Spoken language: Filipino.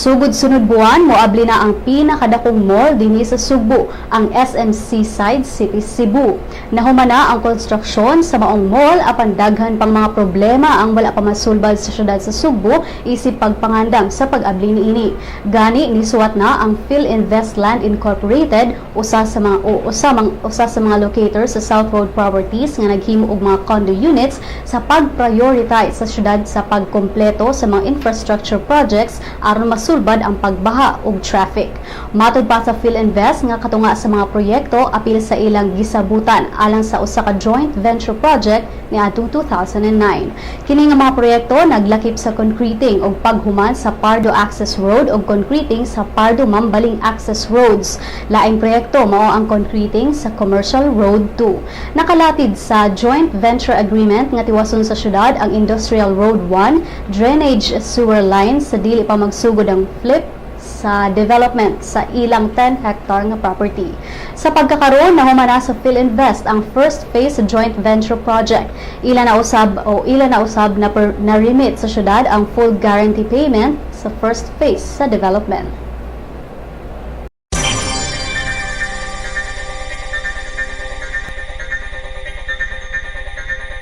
Sugod sunod buwan, moabli na ang pinakadakong mall dinhi sa Sugbo, ang SMC Side City Cebu. Nahumana ang konstruksyon sa maong mall apan daghan pang mga problema ang wala pa masulbad sa syudad sa Sugbo isip pagpangandam sa pag-abli niini. Gani nisuwat na ang PhilInvest Land Incorporated usa sa mga o usa, mang, usa sa mga locators sa South Road Properties nga naghimo og mga condo units sa pag-prioritize sa syudad sa pagkompleto sa mga infrastructure projects aron masulbad ang pagbaha ug traffic. Matud pa sa PhilInvest nga katunga sa mga proyekto apil sa ilang gisabutan alang sa usa ka joint venture project niadtong 2009. Kini nga mga proyekto naglakip sa concreting ug paghuman sa Pardo Access Road ug concreting sa Pardo Mambaling Access Roads. Laing proyekto mao ang concreting sa Commercial Road 2. Nakalatid sa joint venture agreement nga tiwason sa syudad ang Industrial Road 1, drainage sewer lines sa dili pa magsugod ang flip sa development sa ilang 10 hectare nga property. Sa pagkakaroon nahumana sa PhilInvest ang first phase joint venture project. Ila na usab o ila na usab na, per, na remit sa syudad ang full guarantee payment sa first phase sa development.